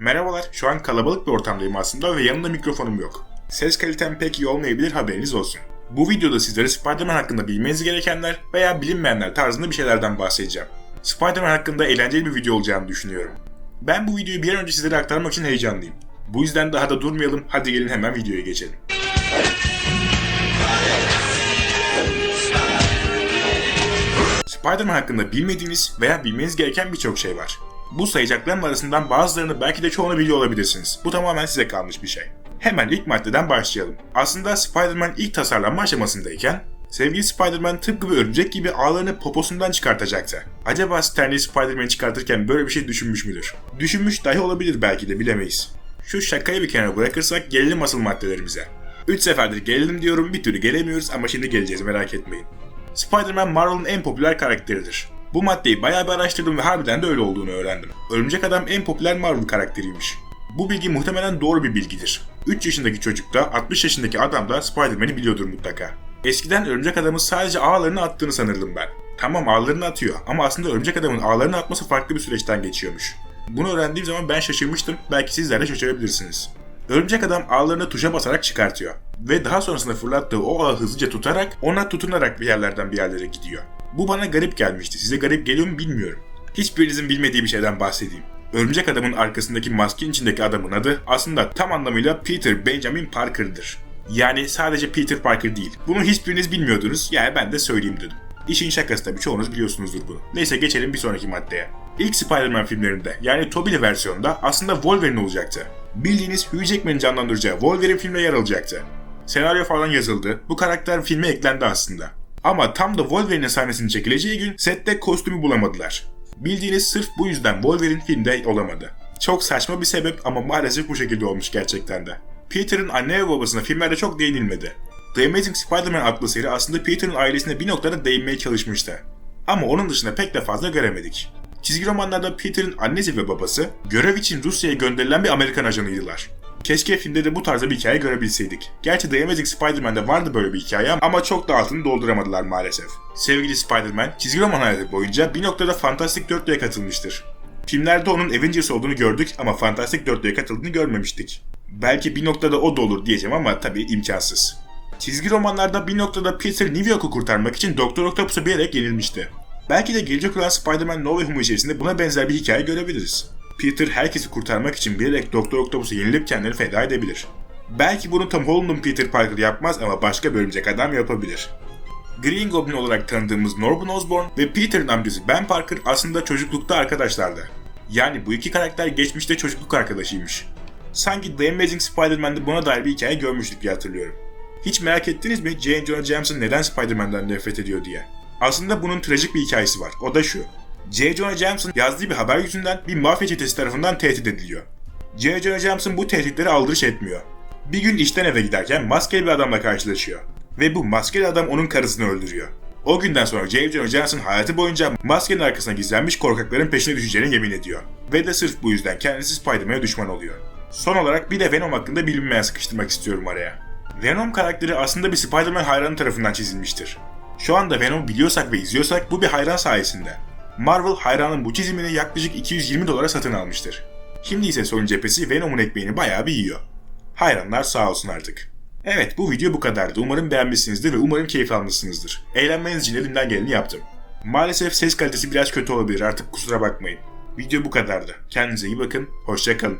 Merhabalar, şu an kalabalık bir ortamdayım aslında ve yanımda mikrofonum yok. Ses kalitem pek iyi olmayabilir haberiniz olsun. Bu videoda sizlere Spider-Man hakkında bilmeniz gerekenler veya bilinmeyenler tarzında bir şeylerden bahsedeceğim. Spider-Man hakkında eğlenceli bir video olacağını düşünüyorum. Ben bu videoyu bir an önce sizlere aktarmak için heyecanlıyım. Bu yüzden daha da durmayalım, hadi gelin hemen videoya geçelim. Spider-Man hakkında bilmediğiniz veya bilmeniz gereken birçok şey var. Bu sayacaklarım arasından bazılarını belki de çoğunu biliyor olabilirsiniz. Bu tamamen size kalmış bir şey. Hemen ilk maddeden başlayalım. Aslında Spider-Man ilk tasarlanma aşamasındayken sevgili Spider-Man tıpkı bir örümcek gibi ağlarını poposundan çıkartacaktı. Acaba Stan Lee Spider-Man'i çıkartırken böyle bir şey düşünmüş müdür? Düşünmüş dahi olabilir belki de bilemeyiz. Şu şakayı bir kenara bırakırsak gelelim asıl maddelerimize. 3 seferdir gelelim diyorum bir türlü gelemiyoruz ama şimdi geleceğiz merak etmeyin. Spider-Man Marvel'ın en popüler karakteridir. Bu maddeyi bayağı bir araştırdım ve harbiden de öyle olduğunu öğrendim. Örümcek Adam en popüler Marvel karakteriymiş. Bu bilgi muhtemelen doğru bir bilgidir. 3 yaşındaki çocuk da 60 yaşındaki adam da Spider-Man'i biliyordur mutlaka. Eskiden Örümcek Adam'ın sadece ağlarını attığını sanırdım ben. Tamam ağlarını atıyor ama aslında Örümcek Adam'ın ağlarını atması farklı bir süreçten geçiyormuş. Bunu öğrendiğim zaman ben şaşırmıştım, belki sizler de şaşırabilirsiniz. Örümcek adam ağlarını tuşa basarak çıkartıyor. Ve daha sonrasında fırlattığı o ağı hızlıca tutarak ona tutunarak bir yerlerden bir yerlere gidiyor. Bu bana garip gelmişti. Size garip geliyor mu bilmiyorum. Hiçbirinizin bilmediği bir şeyden bahsedeyim. Örümcek adamın arkasındaki maskenin içindeki adamın adı aslında tam anlamıyla Peter Benjamin Parker'dır. Yani sadece Peter Parker değil. Bunu hiçbiriniz bilmiyordunuz. Yani ben de söyleyeyim dedim. İşin şakası tabii çoğunuz biliyorsunuzdur bunu. Neyse geçelim bir sonraki maddeye. İlk Spider-Man filmlerinde yani Tobey'li versiyonda aslında Wolverine olacaktı. Bildiğiniz Hugh Jackman'ın canlandıracağı Wolverine filmde yer alacaktı. Senaryo falan yazıldı. Bu karakter filme eklendi aslında. Ama tam da Wolverine'in sahnesinin çekileceği gün sette kostümü bulamadılar. Bildiğiniz sırf bu yüzden Wolverine filmde olamadı. Çok saçma bir sebep ama maalesef bu şekilde olmuş gerçekten de. Peter'ın anne ve babasına filmlerde çok değinilmedi. The Amazing Spider-Man adlı seri aslında Peter'ın ailesine bir noktada değinmeye çalışmıştı. Ama onun dışında pek de fazla göremedik. Çizgi romanlarda Peter'ın annesi ve babası görev için Rusya'ya gönderilen bir Amerikan ajanıydılar. Keşke filmde de bu tarzda bir hikaye görebilseydik. Gerçi The Amazing Spider-Man'de vardı böyle bir hikaye ama çok da altını dolduramadılar maalesef. Sevgili Spider-Man, çizgi roman hayatı boyunca bir noktada Fantastic Dörtlüğe katılmıştır. Filmlerde onun Avengers olduğunu gördük ama Fantastic Dörtlüğe katıldığını görmemiştik. Belki bir noktada o da olur diyeceğim ama tabii imkansız. Çizgi romanlarda bir noktada Peter New York'u kurtarmak için Doktor Octopus'a bir yere yenilmişti. Belki de gelecek olan Spider-Man No Way Home içerisinde buna benzer bir hikaye görebiliriz. Peter herkesi kurtarmak için bilerek Doktor Octopus'a yenilip kendini feda edebilir. Belki bunu Tom Holland'ın Peter Parker yapmaz ama başka bir örümcek adam yapabilir. Green Goblin olarak tanıdığımız Norman Osborn ve Peter'ın amcası Ben Parker aslında çocuklukta arkadaşlardı. Yani bu iki karakter geçmişte çocukluk arkadaşıymış. Sanki The Amazing Spider-Man'de buna dair bir hikaye görmüştük diye hatırlıyorum. Hiç merak ettiniz mi J. Jonah Jameson neden Spider-Man'den nefret ediyor diye? Aslında bunun trajik bir hikayesi var. O da şu. J. Jonah Jameson yazdığı bir haber yüzünden bir mafya çetesi tarafından tehdit ediliyor. J. Jonah Jameson bu tehditlere aldırış etmiyor. Bir gün işten eve giderken maskeli bir adamla karşılaşıyor. Ve bu maskeli adam onun karısını öldürüyor. O günden sonra J. Jonah Jameson hayatı boyunca maskenin arkasına gizlenmiş korkakların peşine düşeceğine yemin ediyor. Ve de sırf bu yüzden kendisi Spider-Man'e düşman oluyor. Son olarak bir de Venom hakkında bilinmeyen sıkıştırmak istiyorum araya. Venom karakteri aslında bir Spider-Man hayranı tarafından çizilmiştir. Şu anda Venom biliyorsak ve izliyorsak bu bir hayran sayesinde. Marvel hayranın bu çizimini yaklaşık 220 dolara satın almıştır. Şimdi ise son cephesi Venom'un ekmeğini bayağı bir yiyor. Hayranlar sağ olsun artık. Evet bu video bu kadardı. Umarım beğenmişsinizdir ve umarım keyif almışsınızdır. Eğlenmeniz için elimden geleni yaptım. Maalesef ses kalitesi biraz kötü olabilir artık kusura bakmayın. Video bu kadardı. Kendinize iyi bakın, hoşçakalın.